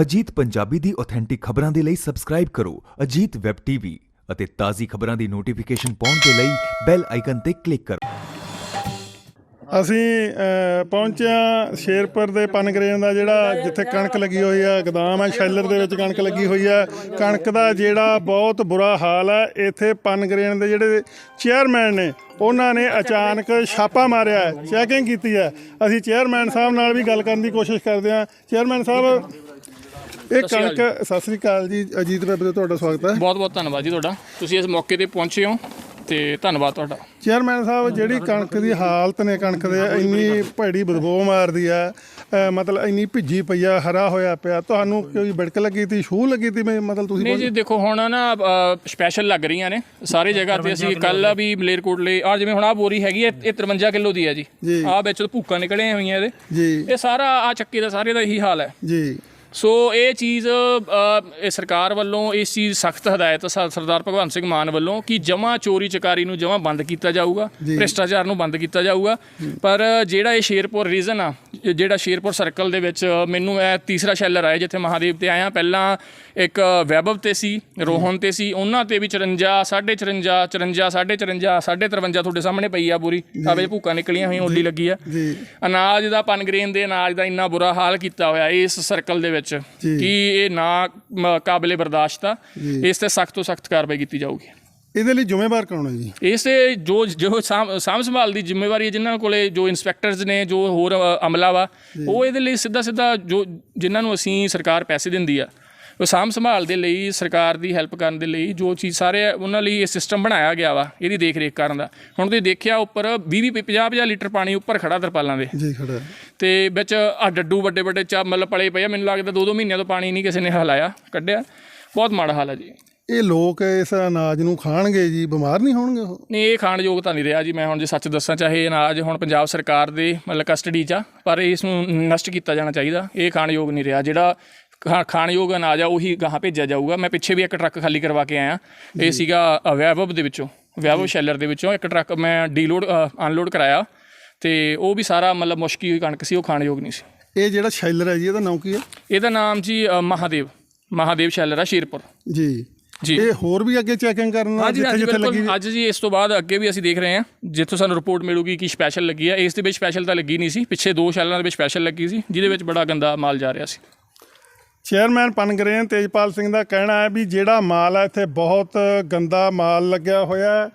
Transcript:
ਅਜੀਤ ਪੰਜਾਬੀ ਦੀ authentic ਖਬਰਾਂ ਦੇ ਲਈ ਸਬਸਕ੍ਰਾਈਬ ਕਰੋ ਅਜੀਤ ਵੈਬ ਟੀਵੀ ਅਤੇ ਤਾਜ਼ੀ ਖਬਰਾਂ ਦੀ ਨੋਟੀਫਿਕੇਸ਼ਨ ਪਾਉਣ ਦੇ ਲਈ ਬੈਲ ਆਈਕਨ ਤੇ ਕਲਿੱਕ ਕਰੋ। ਅਸੀਂ ਅ, ਪਹੁੰਚੇ ਹਾਂ ਸ਼ੇਰਪੁਰ ਦੇ ਪਨਗਰੇਨ ਦਾ ਜਿਹੜਾ ਜਿੱਥੇ ਕਣਕ ਲੱਗੀ ਹੋਈ ਆ ਗੋਦਾਮ ਹੈ ਸ਼ੈਲਰ ਦੇ ਵਿੱਚ ਕਣਕ ਲੱਗੀ ਹੋਈ ਆ। ਕਣਕ ਦਾ ਜਿਹੜਾ ਬਹੁਤ ਬੁਰਾ ਹਾਲ ਹੈ ਇੱਥੇ ਪਨਗਰੇਨ ਦੇ ਜਿਹੜੇ ਚੇਅਰਮੈਨ ਨੇ ਉਹਨਾਂ ਨੇ ਅਚਾਨਕ ਛਾਪਾ ਮਾਰਿਆ ਚੈਕਿੰਗ ਕੀਤੀ ਹੈ ਅਸੀਂ ਚੇਅਰਮੈਨ ਸਾਹਿਬ ਨਾਲ ਵੀ ਗੱਲ ਕਰਨ ਦੀ ਕੋਸ਼ਿਸ਼ ਕਰਦੇ ਹਾਂ। ਚੇਅਰਮੈਨ ਸਾਹਿਬ ਇਹ ਕਣਕ ਸਤਿ ਸ੍ਰੀ ਅਕਾਲ ਜੀ। ਅਜੀਤ ਵੈਬ ਤੇ ਤੁਹਾਡਾ ਸਵਾਗਤ ਹੈ। ਬਹੁਤ ਬਹੁਤ ਧੰਨਵਾਦ ਜੀ ਤੁਹਾਡਾ। ਤੁਸੀਂ ਇਸ ਮੌਕੇ ਤੇ ਪਹੁੰਚੇ ਹੋ ਤੇ ਧੰਨਵਾਦ ਤੁਹਾਡਾ। ਚੇਅਰਮੈਨ ਸਾਹਿਬ ਜਿਹੜੀ ਕਣਕ ਦੀ ਹਾਲਤ ਨੇ ਕਣਕ ਦੇ ਇੰਨੀ ਭੈੜੀ ਬਦਬੂ ਮਾਰਦੀ ਆ ਅ, ਮਤਲਬ ਇੰਨੀ ਭਿੱਜੀ ਪਈ ਆ ਹਰਾ ਹੋਇਆ ਪਿਆ। ਤੁਹਾਨੂੰ ਕੋਈ ਬਿੜਕ ਲੱਗੀ ਤੀ ਸ਼ੂ ਲੱਗੀ ਤੀ? ਮੈਂ- ਮਤਲਬ ਤੁਸੀਂ ਨਹੀਂ ਜੀ ਦੇਖੋ ਹੁਣ ਨਾ ਸਪੈਸ਼ਲ ਲੱਗ ਰਹੀਆਂ ਨੇ ਸਾਰੀ ਜਗ੍ਹਾ ਤੇ ਅਸੀਂ ਕੱਲ ਵੀ ਮਲੇਰਕੋਟਲੇ ਆ ਜਿਵੇਂ ਹੁਣ ਆ ਬੋਰੀ ਹੈਗੀ ਹੈ ਇਹ 53 ਕਿਲੋ ਦੀ ਹੈ ਜੀ। ਜੀ। ਆ ਵਿੱਚ ਭੁੱਕਾਂ ਨਿਕਲੇ ਹੋਈਆਂ ਇਹਦੇ। ਜੀ। ਇਹ ਸਾਰਾ ਆ ਚੱਕੇ ਦਾ ਸਾਰੇ ਦਾ ਇਹੀ ਹਾਲ ਹੈ। ਜੀ। ਸੋ ਇਹ ਚੀਜ਼ ਇਹ ਸਰਕਾਰ ਵੱਲੋਂ ਇਸ ਚੀਜ਼ ਸਖਤ ਹਦਾਇਤ ਸਰਦਾਰ ਭਗਵੰਤ ਸਿੰਘ ਮਾਨ ਵੱਲੋਂ ਕਿ ਜਮਾ ਚੋਰੀ ਚਕਾਰੀ ਨੂੰ ਜਮਾ ਬੰਦ ਕੀਤਾ ਜਾਊਗਾ ਭ੍ਰਿਸ਼ਟਾਚਾਰ ਨੂੰ ਬੰਦ ਕੀਤਾ ਜਾਊਗਾ। ਪਰ ਜਿਹੜਾ ਇਹ ਸ਼ੇਰਪੁਰ ਰੀਜਨ ਆ ਜਿਹੜਾ ਸ਼ੇਰਪੁਰ ਸਰਕਲ ਦੇ ਵਿੱਚ ਮੈਨੂੰ ਇਹ ਤੀਸਰਾ ਸ਼ੈਲਰ ਆਇਆ ਜਿੱਥੇ ਮਹਾਦੇਵ ਤੇ ਆਇਆ ਪਹਿਲਾਂ ਇੱਕ ਵੈਭਵ ਤੇ ਸੀ ਰੋਹਨ ਤੇ ਸੀ ਉਹਨਾਂ ਤੇ ਵੀ 54 54 54 54 54 53 ਤੁਹਾਡੇ ਸਾਹਮਣੇ ਪਈ ਆ ਪੂਰੀ। ਵਿੱਚ ਭੂਕਾਂ ਨਿਕਲੀਆਂ ਹੋਈਆਂ ਓਲੀ ਲੱਗੀ ਆ। ਅਨਾਜ ਦਾ ਪਨਗ੍ਰੇਨ ਦੇ ਅਨਾਜ ਦਾ ਇੰਨਾ ਬੁਰਾ ਹਾਲ ਕੀਤਾ ਹੋਇਆ ਇਸ ਸਰਕਲ ਦੇ ਵਿੱਚ। ਕਿ ਇਹ ਨਾ ਮ- ਕਾਬਲੇ ਬਰਦਾਸ਼ਤ ਆ ਇਸ ਤੇ ਸਖਤ ਤੋਂ ਸਖਤ ਕਾਰਵਾਈ ਕੀਤੀ ਜਾਊਗੀ। ਇਹਦੇ ਲਈ ਜ਼ਿੰਮੇਵਾਰ ਕੌਣ ਹੈ ਜੀ? ਇਸ ਤੇ ਜੋ ਜੋ ਸਾਂਭ ਸਾਂਭ ਸੰਭਾਲ ਦੀ ਜ਼ਿੰਮੇਵਾਰੀ ਹੈ ਜਿਨ੍ਹਾਂ ਕੋਲੇ ਜੋ ਇਨਸਪੈਕਟਰਸ ਨੇ ਜੋ ਹੋਰ ਅ, ਅਮਲਾ ਵਾ ਉਹ ਇਹਦੇ ਲਈ ਸਿੱਧਾ ਸਿੱਧਾ ਜੋ ਜਿਨ੍ਹਾਂ ਨੂੰ ਅਸੀਂ ਸਰਕਾਰ ਪੈਸੇ ਦਿੰਦੀ ਆ ਸਾਂਭ ਸੰਭਾਲ ਦੇ ਲਈ ਸਰਕਾਰ ਦੀ ਹੈਲਪ ਕਰਨ ਦੇ ਲਈ ਜੋ ਚੀਜ਼ ਸਾਰੇ ਉਹਨਾਂ ਲਈ ਇਹ ਸਿਸਟਮ ਬਣਾਇਆ ਗਿਆ ਵਾ ਇਹਦੀ ਦੇਖ ਰੇਖ ਕਰਨ ਦਾ। ਹੁਣ ਤੁਸੀਂ ਦੇਖਿਆ ਉੱਪਰ 20 20 50 50 ਲੀਟਰ ਪਾਣੀ ਉੱਪਰ ਖੜਾ ਤਰਪਾਲਾਂ ਦੇ। ਜੀ ਖੜਾ। ਤੇ ਵਿੱਚ ਆ ਡੱਡੂ ਵੱਡੇ ਵੱਡੇ ਚਾ ਮਤਲਬ ਪਲੇ ਪਏ ਮੈਨੂੰ ਲੱਗਦਾ ਦੋ ਦੋ ਮਹੀਨਿਆਂ ਤੋਂ ਪਾਣੀ ਨਹੀਂ ਕਿਸੇ ਨੇ ਹਲਾਇਆ ਕੱਢਿਆ। ਬਹੁਤ ਮਾੜਾ ਹਾਲ ਹੈ ਜੀ। ਇਹ ਲੋਕ ਇਸ ਅਨਾਜ ਨੂੰ ਖਾਣਗੇ ਜੀ ਬਿਮਾਰ ਨਹੀਂ ਹੋਣਗੇ ਉਹ? ਨਹੀਂ ਇਹ ਖਾਣ ਯੋਗ ਤਾਂ ਨਹੀਂ ਰਿਹਾ ਜੀ ਮੈਂ ਹੁਣ ਜੇ ਸੱਚ ਦੱਸਾਂ ਚਾਹੇ ਅਨਾਜ ਹੁਣ ਪੰਜਾਬ ਸਰਕਾਰ ਦੇ ਮਤਲਬ ਕਸਟਡੀ 'ਚ ਆ ਪਰ ਇਸ ਨੂੰ ਨਸ਼ਟ ਕੀਤਾ ਜਾਣਾ ਚਾਹੀਦਾ ਇਹ ਖਾਣ ਯੋਗ ਨਹੀਂ ਰਿਹਾ। ਜਿਹੜਾ ਖਾ- ਖਾਣ ਯੋਗ ਅਨਾਜ ਆ ਉਹੀ ਗਾਹਾਂ ਭੇਜਿਆ ਜਾਊਗਾ। ਮੈਂ ਪਿੱਛੇ ਵੀ ਇੱਕ ਟਰੱਕ ਖਾਲੀ ਕਰਵਾ ਕੇ ਆਇਆ। ਇਹ ਸੀਗਾ ਅ, ਵੈਭਵ ਦੇ ਵਿੱਚੋਂ। ਵੈਭਵ ਸ਼ੈਲਰ ਦੇ ਵਿੱਚੋਂ ਇੱਕ ਟਰੱਕ ਮੈਂ ਡੀਲੋਡ ਅਨਲੋਡ ਕਰਾਇਆ। ਤੇ ਉਹ ਵੀ ਸਾਰਾ ਮਤਲਬ ਮੁਸ਼ਕੀ ਹੋਈ ਕਣਕ ਸੀ ਉਹ ਖਾਣ ਯੋਗ ਨਹੀਂ ਸੀ। ਇਹ ਜਿਹੜਾ ਸ਼ੈਲਰ ਹੈ ਜੀ ਇਹਦਾ ਨਾਮ ਕੀ ਹੈ? ਇਹਦਾ ਨਾਮ ਜੀ ਮਹਾਦੇਵ। ਮਹਾਦੇਵ ਸ਼ੈਲਰ ਆ ਸ਼ੇਰਪੁਰ। ਜੀ। ਜੀ। ਇਹ ਹੋਰ ਵੀ ਅੱਗੇ ਚੈਕਿੰਗ ਕਰਨ ਜਿੱਥੇ ਜਿੱਥੇ ਲੱਗੀ ਅੱਜ ਜੀ ਇਸ ਤੋਂ ਬਾਅਦ ਅੱਗੇ ਵੀ ਅਸੀਂ ਦੇਖ ਰਹੇ ਹਾਂ। ਜਿੱਥੋਂ ਸਾਨੂੰ ਰਿਪੋਰਟ ਮਿਲੂਗੀ ਕਿ ਸਪੈਸ਼ਲ ਲੱਗੀ ਹੈ ਇਸ ਦੇ ਵਿੱਚ ਸਪੈਸ਼ਲ ਤਾਂ ਲੱਗੀ ਨਹੀਂ ਸੀ। ਪਿੱਛੇ ਦੋ ਸ਼ੈਲਾਂ ਦੇ ਵਿੱਚ ਸਪੈਸ਼ਲ ਲੱਗੀ ਸੀ ਜਿਹਦੇ ਵਿੱਚ ਬੜਾ ਗੰਦਾ ਮਾਲ ਜਾ ਰਿਹਾ ਸੀ। ਚੇਅਰਮੈਨ ਪਨਗਰੇਨ ਤੇਜਪਾਲ ਸਿੰਘ ਦਾ ਕਹਿਣਾ ਹੈ ਵੀ ਜਿਹੜਾ ਮਾਲ ਹੈ, ਇੱਥੇ ਬਹੁਤ ਗੰਦਾ ਮਾਲ ਲੱਗਿਆ ਹੋਇਆ ਹੈ।